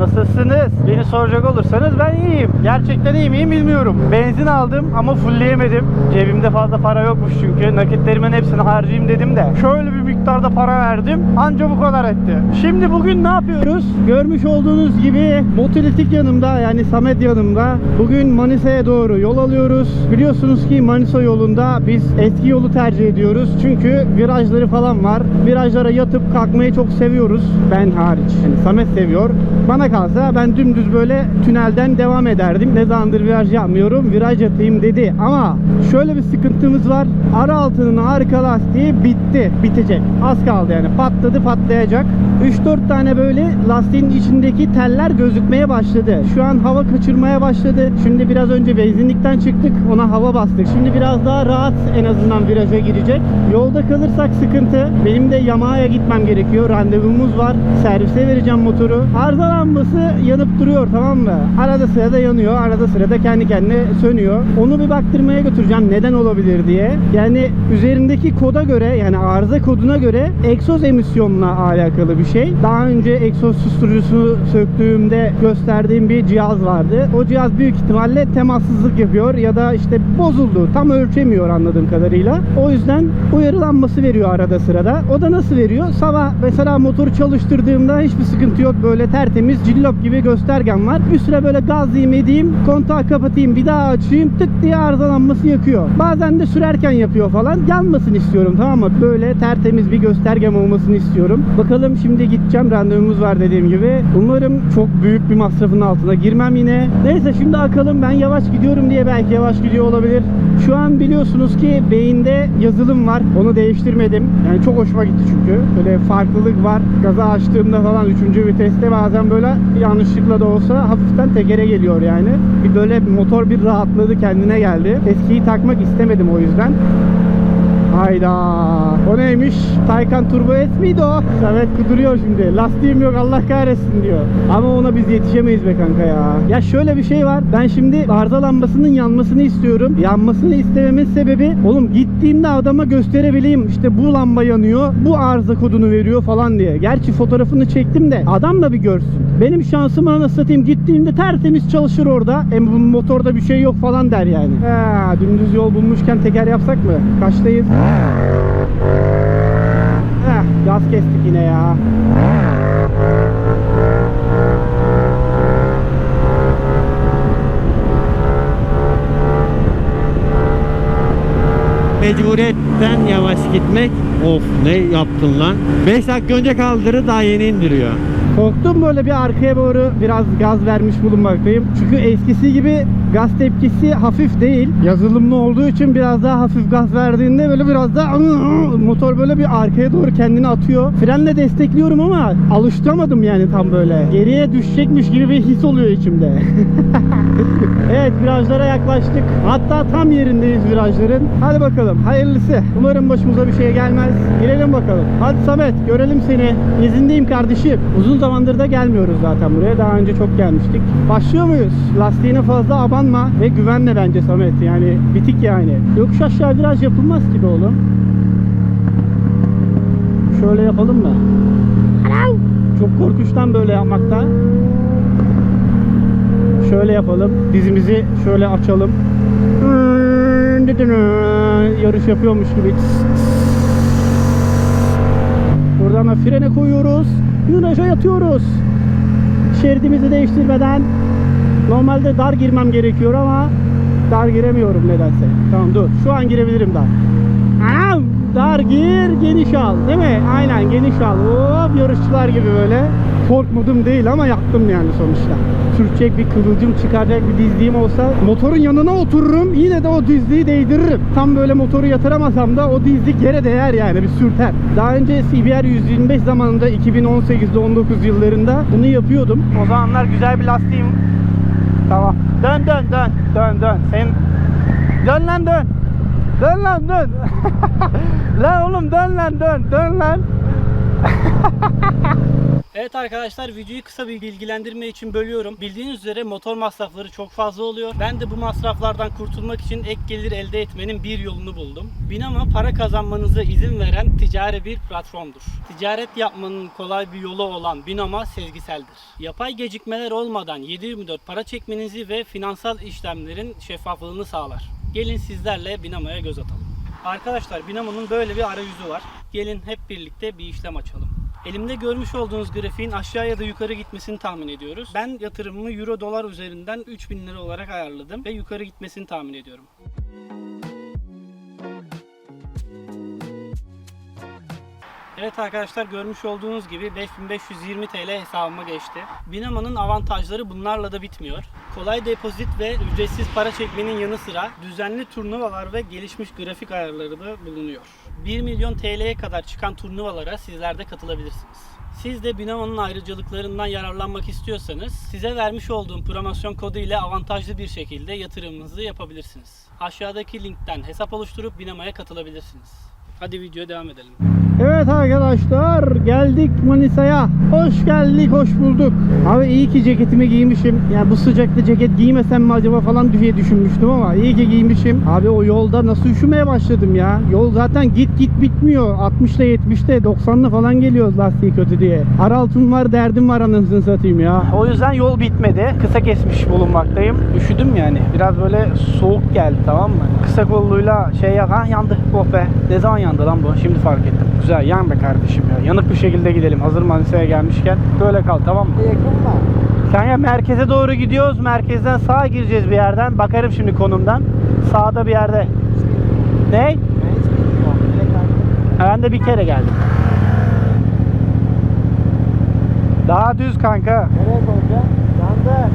Nasılsınız? Beni soracak olursanız ben iyiyim. Gerçekten iyi miyim bilmiyorum. Benzin aldım ama fullleyemedim. Cebimde fazla para yokmuş çünkü. Nakitlerimin hepsini harcayayım dedim de. Şöyle bir miktarda para verdim. Anca bu kadar etti. Şimdi bugün ne yapıyoruz? Görmüş olduğunuz gibi Motoletik yanımda yani Samet yanımda. Bugün Manisa'ya doğru yol alıyoruz. Biliyorsunuz ki Manisa yolunda biz eski yolu tercih ediyoruz. Çünkü virajları falan var. Virajlara yatıp kalkmayı çok seviyoruz. Ben hariç. Yani Samet seviyor. Bana kalsa ben dümdüz böyle tünelden devam ederdim. Ne zamandır viraj yapmıyorum. Viraj atayım dedi. Ama şöyle bir sıkıntımız var. Ara altının arka lastiği bitti. Bitecek. Az kaldı yani. Patladı patlayacak. 3-4 tane böyle lastiğin içindeki teller gözükmeye başladı. Şu an hava kaçırmaya başladı. Şimdi biraz önce benzinlikten çıktık. Ona hava bastık. Şimdi biraz daha rahat en azından viraja girecek. Yolda kalırsak sıkıntı. Benim de Yamaha'ya gitmem gerekiyor. Randevumuz var. Servise vereceğim motoru. Arıza lambası yanıp duruyor tamam mı? Arada sırada yanıyor. Arada sırada kendi kendine sönüyor. Onu bir baktırmaya götüreceğim. Neden olabilir diye. Yani üzerindeki koda göre yani arıza koduna göre egzoz emisyonla alakalı bir şey. Daha önce egzoz susturucusunu söktüğümde gösterdiğim bir cihaz vardı. O cihaz büyük ihtimalle temassızlık yapıyor ya da işte bozuldu. Tam ölçemiyor anladığım kadarıyla. O yüzden uyarılanması veriyor arada sırada. O da nasıl veriyor? Sabah mesela motoru çalıştırdığımda hiçbir sıkıntı yok. Böyle tertemiz cillop gibi göstergem var. Bir süre böyle gaz diyeyim edeyim. Kontağı kapatayım bir daha açayım. Tık diye arızalanması yakıyor. Bazen de sürerken yapıyor falan. Yanmasın istiyorum tamam mı? Böyle tertemiz bir göstergem olmasını istiyorum. Bakalım şimdi gideceğim. Randevumuz var dediğim gibi. Umarım çok büyük bir masrafın altına girmem yine. Neyse şimdi akalım. Ben yavaş gidiyorum diye belki yavaş gidiyor olabilir. Şu an biliyorsunuz ki beyinde yazılım var. Onu değiştirmedim. Yani çok hoşuma gitti çünkü. Böyle farklılık var. Gaza açtığımda falan 3. viteste bazen böyle yanlışlıkla da olsa hafiften tekere geliyor yani. Bir böyle motor bir rahatladı kendine geldi. Eskiyi takmak istemedim o yüzden. Hayda. O neymiş? Taycan Turbo S miydi o? Samet kuduruyor şimdi. Lastiğim yok Allah kahretsin diyor. Ama ona biz yetişemeyiz be kanka ya. Ya şöyle bir şey var. Ben şimdi arıza lambasının yanmasını istiyorum. Yanmasını istememin sebebi oğlum gittiğimde adama gösterebileyim. İşte bu lamba yanıyor. Bu arıza kodunu veriyor falan diye. Gerçi fotoğrafını çektim de adam da bir görsün. Benim şansıma nasıl satayım gittiğimde tertemiz çalışır orada. Hem bu motorda bir şey yok falan der yani. Ha, dümdüz yol bulmuşken teker yapsak mı? Kaçtayız? Heh, gaz kestik yine ya. Mecburiyetten yavaş gitmek. Of ne yaptın lan? 5 dakika önce kaldırı daha yeni indiriyor. Korktum böyle bir arkaya doğru biraz gaz vermiş bulunmaktayım. Çünkü eskisi gibi gaz tepkisi hafif değil. Yazılımlı olduğu için biraz daha hafif gaz verdiğinde böyle biraz daha motor böyle bir arkaya doğru kendini atıyor. Frenle destekliyorum ama alıştıramadım yani tam böyle. Geriye düşecekmiş gibi bir his oluyor içimde. evet virajlara yaklaştık. Hatta tam yerindeyiz virajların. Hadi bakalım hayırlısı. Umarım başımıza bir şey gelmez. Girelim bakalım. Hadi Samet görelim seni. İzindeyim kardeşim. Uzun zamandır da gelmiyoruz zaten buraya. Daha önce çok gelmiştik. Başlıyor muyuz? Lastiğine fazla abanma ve güvenle bence Samet. Yani bitik yani. Yokuş aşağı viraj yapılmaz gibi oğlum. Şöyle yapalım mı? Çok korkunçtan böyle yapmakta. Şöyle yapalım. Dizimizi şöyle açalım. Yarış yapıyormuş gibi. Buradan da frene koyuyoruz. Viraja yatıyoruz. Şeridimizi değiştirmeden normalde dar girmem gerekiyor ama dar giremiyorum nedense. Tamam dur. Şu an girebilirim dar. Anam! Dar gir, geniş al. Değil mi? Aynen geniş al. Hop yarışçılar gibi böyle. Korkmadım değil ama yaptım yani sonuçta. Sürtecek bir kıvılcım çıkaracak bir dizliğim olsa motorun yanına otururum yine de o dizliği değdiririm. Tam böyle motoru yatıramasam da o dizlik yere değer yani bir sürter. Daha önce CBR 125 zamanında 2018'de 19 yıllarında bunu yapıyordum. O zamanlar güzel bir lastiğim. Tamam. Dön dön dön. Dön dön. Sen dön lan dön. Dön lan dön. lan oğlum dön lan dön. Dön lan. Evet arkadaşlar videoyu kısa bir bilgilendirme için bölüyorum. Bildiğiniz üzere motor masrafları çok fazla oluyor. Ben de bu masraflardan kurtulmak için ek gelir elde etmenin bir yolunu buldum. Binama para kazanmanıza izin veren ticari bir platformdur. Ticaret yapmanın kolay bir yolu olan Binama sezgiseldir. Yapay gecikmeler olmadan 7/24 para çekmenizi ve finansal işlemlerin şeffaflığını sağlar. Gelin sizlerle Binama'ya göz atalım. Arkadaşlar Binama'nın böyle bir arayüzü var. Gelin hep birlikte bir işlem açalım. Elimde görmüş olduğunuz grafiğin aşağı ya da yukarı gitmesini tahmin ediyoruz. Ben yatırımımı euro dolar üzerinden 3000 lira olarak ayarladım ve yukarı gitmesini tahmin ediyorum. Evet arkadaşlar görmüş olduğunuz gibi 5520 TL hesabıma geçti. Binama'nın avantajları bunlarla da bitmiyor. Kolay depozit ve ücretsiz para çekmenin yanı sıra düzenli turnuvalar ve gelişmiş grafik ayarları da bulunuyor. 1 milyon TL'ye kadar çıkan turnuvalara sizler de katılabilirsiniz. Siz de Binama'nın ayrıcalıklarından yararlanmak istiyorsanız size vermiş olduğum promosyon kodu ile avantajlı bir şekilde yatırımınızı yapabilirsiniz. Aşağıdaki linkten hesap oluşturup Binama'ya katılabilirsiniz. Hadi videoya devam edelim. Evet arkadaşlar geldik Manisa'ya. Hoş geldik, hoş bulduk. Abi iyi ki ceketimi giymişim. Yani bu sıcakta ceket giymesem mi acaba falan diye düşünmüştüm ama iyi ki giymişim. Abi o yolda nasıl üşümeye başladım ya. Yol zaten git git bitmiyor. 60'ta 70'te 90'la falan geliyoruz lastiği kötü diye. Haraltım var derdim var anasını satayım ya. O yüzden yol bitmedi. Kısa kesmiş bulunmaktayım. Üşüdüm yani. Biraz böyle soğuk geldi tamam mı? Kısa kolluyla şey ya ha yandı. Oh be. Ne zaman yandı lan bu? Şimdi fark ettim. Güzel yan be kardeşim ya. Yanık bir şekilde gidelim. Hazır Manisa'ya gelmişken. Böyle kal tamam mı? Yakın mı? Kanka merkeze doğru gidiyoruz. Merkezden sağa gireceğiz bir yerden. Bakarım şimdi konumdan. Sağda bir yerde. Ne? Ben Ben de bir kere geldim. Daha düz kanka. Nereye koyacağım? Yandı.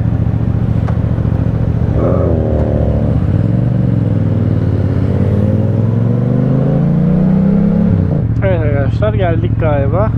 Evet arkadaşlar geldik galiba.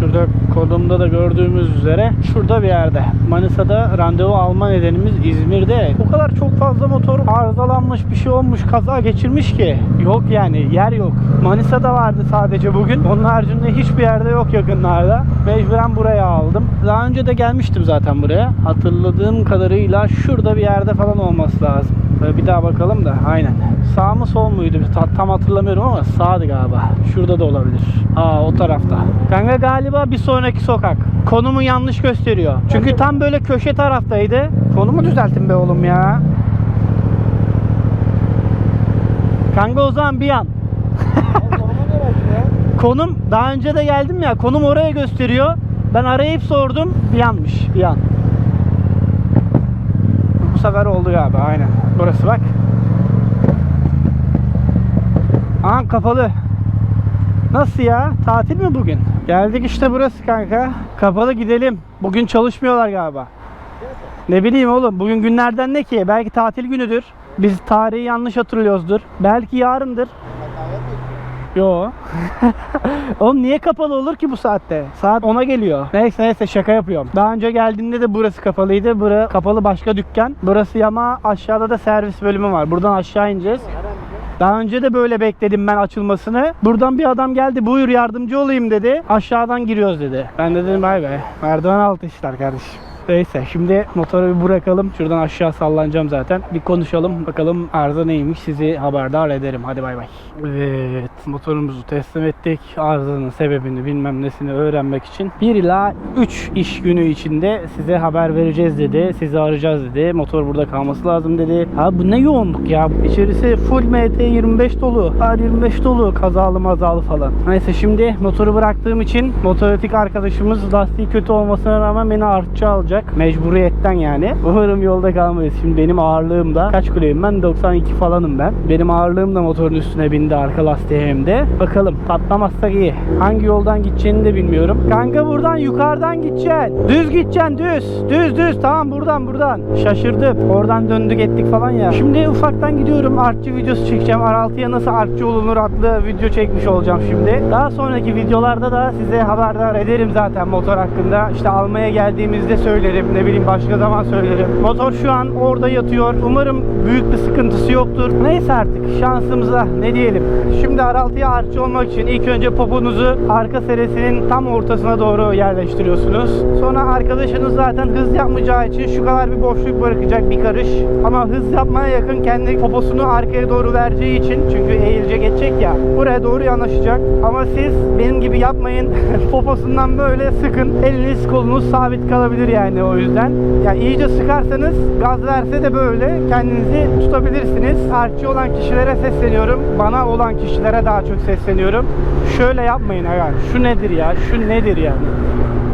Şurada kodumda da gördüğümüz üzere şurada bir yerde. Manisa'da randevu alma nedenimiz İzmir'de. O kadar çok fazla motor arızalanmış bir şey olmuş kaza geçirmiş ki. Yok yani yer yok. Manisa'da vardı sadece bugün. Onun haricinde hiçbir yerde yok yakınlarda. Mecburen buraya aldım. Daha önce de gelmiştim zaten buraya. Hatırladığım kadarıyla şurada bir yerde falan olması lazım. Böyle bir daha bakalım da aynen. Sağ mı sol muydu? Ta- Tam hatırlamıyorum ama sağdı galiba. Şurada da olabilir. Aa o tarafta. Kanka galiba bir sonraki sokak. Konumu yanlış gösteriyor. Çünkü tam böyle köşe taraftaydı. Konumu düzeltin be oğlum ya. Kanka o zaman bir açıyor? Konum daha önce de geldim ya. Konum oraya gösteriyor. Ben arayıp sordum. Bir yanmış. Bir yan. Sefer oldu galiba. Aynen. Burası bak. Aha kapalı. Nasıl ya? Tatil mi bugün? Geldik işte burası kanka. Kapalı gidelim. Bugün çalışmıyorlar galiba. Ne bileyim oğlum. Bugün günlerden ne ki? Belki tatil günüdür. Biz tarihi yanlış hatırlıyoruzdur. Belki yarındır. Sen kahve mi içiyorsun? Yo. Oğlum niye kapalı olur ki bu saatte? Saat 10'a geliyor. Neyse neyse şaka yapıyorum. Daha önce geldiğimde de burası kapalıydı. Bura kapalı başka dükkan. Burası yama aşağıda da servis bölümü var. Buradan aşağı ineceğiz. Daha önce de böyle bekledim ben açılmasını. Buradan bir adam geldi buyur yardımcı olayım dedi. Aşağıdan giriyoruz dedi. Ben de dedim bay be. Merdiven altı işler kardeşim. Neyse şimdi motoru bir bırakalım. Şuradan aşağı sallanacağım zaten. Bir konuşalım bakalım arıza neymiş sizi haberdar ederim. Hadi bay bay. Evet motorumuzu teslim ettik. Arızanın sebebini bilmem nesini öğrenmek için 1 ila 3 iş günü içinde size haber vereceğiz dedi. Sizi arayacağız dedi. Motor burada kalması lazım dedi. Ha bu ne yoğunluk ya. İçerisi full MT25 dolu. R25 dolu. Kazalı mazalı falan. Neyse şimdi motoru bıraktığım için motoratik arkadaşımız lastiği kötü olmasına rağmen beni artçı alacak. Mecburiyetten yani. Umarım yolda kalmayız. Şimdi benim ağırlığım da kaç kiloyum ben? 92 falanım ben. Benim ağırlığım da motorun üstüne bindi arka lastiğe hem de. Bakalım patlamazsak iyi. Hangi yoldan gideceğini de bilmiyorum. Kanka buradan yukarıdan gideceksin. Düz gideceksin düz. Düz düz tamam buradan buradan. Şaşırdım. Oradan döndük ettik falan ya. Şimdi ufaktan gidiyorum. Artçı videosu çekeceğim. R6'ya nasıl artçı olunur adlı video çekmiş olacağım şimdi. Daha sonraki videolarda da size haberdar ederim zaten motor hakkında. İşte almaya geldiğimizde söyleyeceğim söylerim. Ne bileyim başka zaman söylerim. Motor şu an orada yatıyor. Umarım büyük bir sıkıntısı yoktur. Neyse artık şansımıza ne diyelim. Şimdi R6'ya artçı olmak için ilk önce poponuzu arka seresinin tam ortasına doğru yerleştiriyorsunuz. Sonra arkadaşınız zaten hız yapmayacağı için şu kadar bir boşluk bırakacak bir karış. Ama hız yapmaya yakın kendi poposunu arkaya doğru vereceği için çünkü eğilecek geçecek ya buraya doğru yanaşacak. Ama siz benim gibi yapmayın. Poposundan böyle sıkın. Eliniz kolunuz sabit kalabilir yani o yüzden. Ya iyice sıkarsanız gaz verse de böyle kendinizi tutabilirsiniz. Artçı olan kişilere sesleniyorum. Bana olan kişilere daha çok sesleniyorum. Şöyle yapmayın aga. Şu nedir ya? Şu nedir yani?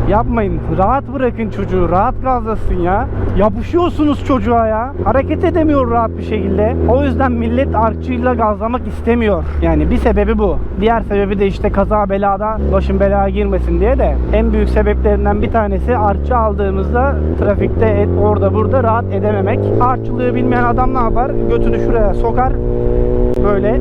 Yapmayın. Rahat bırakın çocuğu. Rahat gazlasın ya. Yapışıyorsunuz çocuğa ya. Hareket edemiyor rahat bir şekilde. O yüzden millet artçıyla gazlamak istemiyor. Yani bir sebebi bu. Diğer sebebi de işte kaza belada başın belaya girmesin diye de en büyük sebeplerinden bir tanesi artçı aldığımızda trafikte et- orada burada rahat edememek. Artçılığı bilmeyen adam ne yapar? Götünü şuraya sokar. Böyle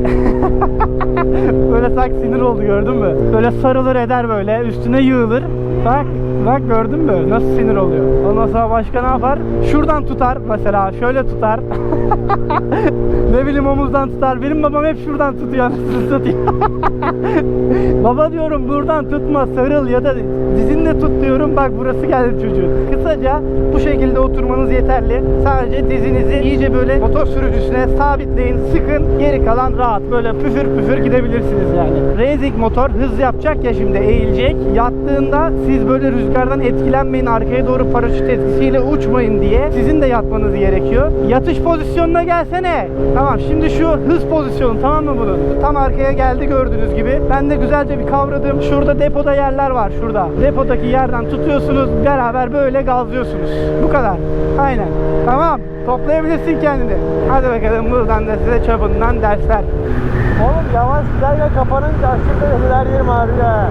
Böyle sak sinir oldu gördün mü? Böyle sarılır eder böyle üstüne yığılır. Bak bak gördün mü? Nasıl sinir oluyor? Ondan sonra başka ne yapar? Şuradan tutar mesela şöyle tutar. ne bileyim omuzdan tutar. Benim babam hep şuradan tutuyor. satayım. Baba diyorum buradan tutma sarıl ya da dizinle tut diyorum. Bak burası geldi çocuğun. Kısaca bu şekilde oturmanız yeterli. Sadece dizinizi iyice böyle motor sürücüsüne sabitleyin, sıkın. Geri kalan rahat. Böyle püfür püfür gidebilirsiniz yani. Racing motor hız yapacak ya şimdi eğilecek. Yattığında siz böyle rüzgardan etkilenmeyin. Arkaya doğru paraşüt etkisiyle uçmayın diye sizin de yatmanız gerekiyor. Yatış pozisyonuna gelsene. Tamam şimdi şu hız pozisyonu tamam mı bunun? Tam arkaya geldi gördüğünüz gibi. Ben de güzelce bir kavradım. Şurada depoda yerler var şurada. Depodaki yerden tutuyorsunuz. Beraber böyle gazlıyorsunuz. Bu kadar. Aynen. Tamam. Toplayabilirsin kendini. Hadi bakalım buradan da size çabından dersler. Oğlum yavaş giderken kapanınca aşırı her yerim ağrıyor.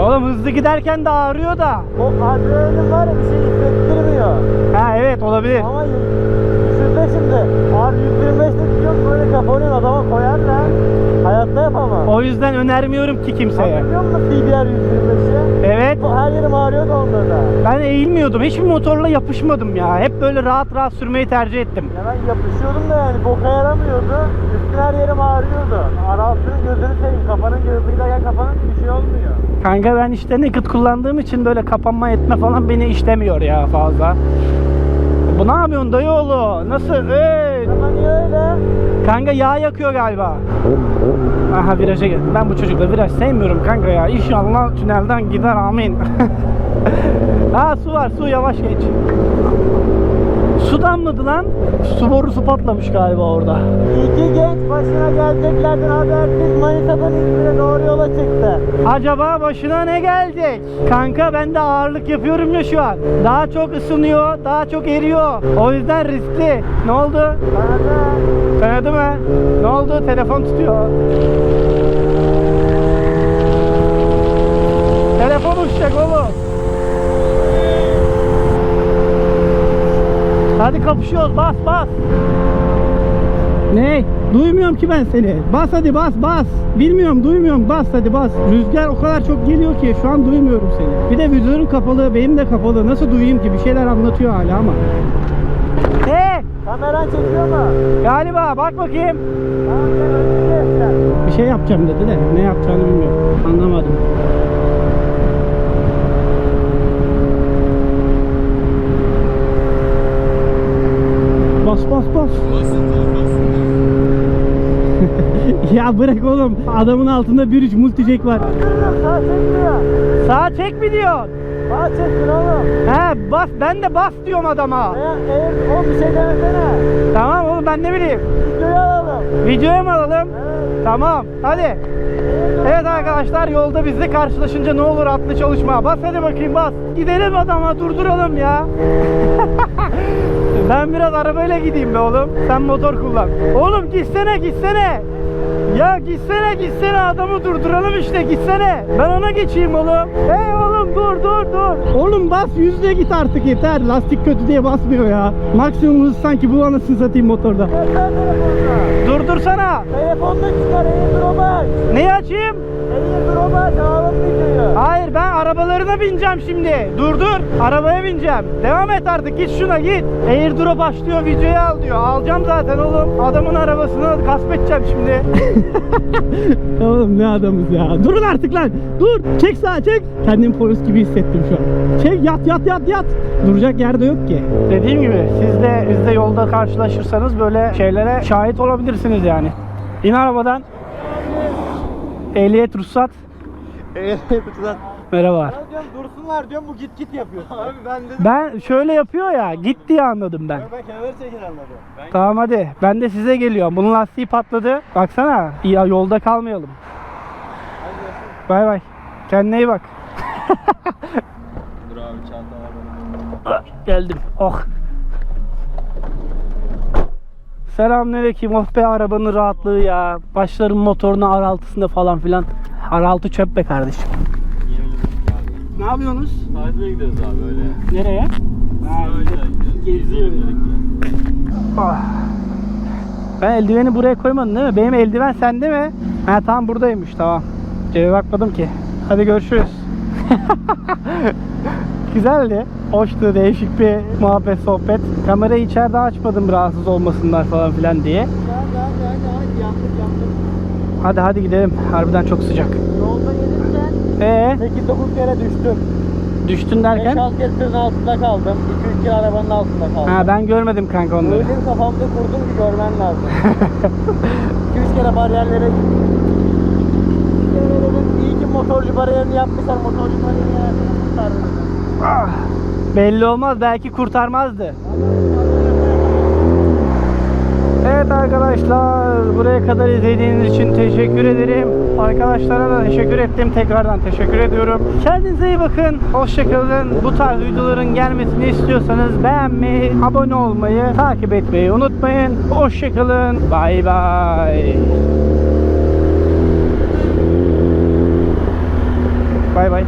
Oğlum hızlı giderken de ağrıyor da. O adrenalin var ya bir şey hissettirmiyor. Ha evet olabilir. Ama düşünsene şimdi. Ağır 125'te gidiyorum böyle kapanıyor adama koyarlar. Hayatta yapamam. O yüzden önermiyorum ki kimseye. Hatırlıyor musun CBR 125'i? Evet. Her yerim ağrıyordu onda da. Ben eğilmiyordum. Hiçbir motorla yapışmadım ya. Hep böyle rahat rahat sürmeyi tercih ettim. Ya ben yapışıyordum da yani boka yaramıyordu. Üstün her yerim ağrıyordu. Araltının gözünü seveyim. Kafanın gözü giderken kafanın bir şey olmuyor. Kanka ben işte naked kullandığım için böyle kapanma etme falan beni işlemiyor ya fazla. Bu ne yapıyorsun dayıoğlu? Nasıl? Hey! Niye öyle? Kanka yağ yakıyor galiba. Aha viraja gel. Ben bu çocukla viraj sevmiyorum kanka ya. İnşallah tünelden gider amin. ha su var su yavaş geç. Su damladı lan. Su borusu patlamış galiba orada. İki genç başına geleceklerden habersiz Manisa'dan İzmir'e doğru yola çıktı. Acaba başına ne gelecek? Kanka ben de ağırlık yapıyorum ya şu an. Daha çok ısınıyor, daha çok eriyor. O yüzden riskli. Ne oldu? Bana da Kanadı mı? Ne oldu? Telefon tutuyor. Telefon uçacak oğlum. Hadi kapışıyoruz. Bas bas. Ne? Duymuyorum ki ben seni. Bas hadi bas bas. Bilmiyorum duymuyorum. Bas hadi bas. Rüzgar o kadar çok geliyor ki şu an duymuyorum seni. Bir de vizörün kapalı, benim de kapalı. Nasıl duyayım ki? Bir şeyler anlatıyor hala ama. Ne? kameran çekiyor mu? Galiba bak bakayım. Tamam. Bir şey yapacağım dedi de ne yapacağını bilmiyorum. Anlamadım. Bas bas bas. ya bırak oğlum. Adamın altında 1.3 multijack var. Sağ çekmiyor. Sağa çek mi diyor? Sağ çektin oğlum. He bas ben de bas diyorum adama. Veya eğer o bir şey demesene. Tamam oğlum ben ne bileyim. Videoyu alalım. Videoya mı alalım? Evet. Tamam hadi. Evet arkadaşlar yolda bizle karşılaşınca ne olur atlı çalışma. Bas hadi bakayım bas. Gidelim adama durduralım ya. ben biraz arabayla gideyim be oğlum. Sen motor kullan. Oğlum gitsene gitsene. Ya gitsene gitsene adamı durduralım işte gitsene. Ben ona geçeyim oğlum. Hey oğlum dur dur dur. Oğlum bas yüzde git artık yeter. Lastik kötü diye basmıyor ya. Maksimum hız sanki bu anasını satayım motorda. Durdursana. Telefonunu çıkar. Neyi açayım? Ama çalalım videoyu. Hayır ben arabalarına bineceğim şimdi. Dur dur. Arabaya bineceğim. Devam et artık git şuna git. Airdrop başlıyor videoyu al diyor. Alacağım zaten oğlum. Adamın arabasını gasp edeceğim şimdi. oğlum ne adamız ya. Durun artık lan. Dur. Çek sağa çek. Kendimi polis gibi hissettim şu an. Çek yat yat yat yat. Duracak yerde yok ki. Dediğim gibi siz de biz de yolda karşılaşırsanız böyle şeylere şahit olabilirsiniz yani. İn arabadan. Ehliyet ruhsat. Merhaba. Ben diyorum dursunlar diyorum bu git git yapıyor. Abi ben dedim. Ben şöyle yapıyor ya git diye anladım ben. Ben kenara çekin anladım. Ben Tamam hadi ben de size geliyorum. Bunun lastiği patladı. Baksana ya yolda kalmayalım. Bay bay. Kendine iyi bak. Dur abi çanta var. Geldim. Oh. Selamünaleyküm. Oh be arabanın rahatlığı ya. Başlarım motoruna araltısında falan filan. Araltı çöp be kardeşim. Ne yapıyorsunuz? Tatile gidiyoruz abi öyle. Nereye? Geziyorum. Ah. Ben eldiveni buraya koymadım değil mi? Benim eldiven sende mi? Ha tamam buradaymış tamam. Cebe bakmadım ki. Hadi görüşürüz. Güzeldi. Hoştu, değişik bir muhabbet, sohbet. Kamerayı içeride açmadım rahatsız olmasınlar falan filan diye. Hadi hadi hadi hadi yandık yandık. Hadi hadi gidelim. Harbiden çok sıcak. Yolda gelirken Ee, 8-9 kere düştüm. düştün derken? 5-6 kere tırın altında kaldım. 2-3 kere arabanın altında kaldım. Ha ben görmedim kanka onları. Öyle kafamda kurdum ki görmen lazım. 2-3 kere bariyerlere gittim. Kere dedim iyi ki motorcu bariyerini yapmışlar. Motorcu bariyerini kurtardı. Ah, belli olmaz belki kurtarmazdı. Evet arkadaşlar buraya kadar izlediğiniz için teşekkür ederim. Arkadaşlara da teşekkür ettim. Tekrardan teşekkür ediyorum. Kendinize iyi bakın. Hoşçakalın. Bu tarz videoların gelmesini istiyorsanız beğenmeyi, abone olmayı, takip etmeyi unutmayın. Hoşçakalın. Bay bay. Bay bay.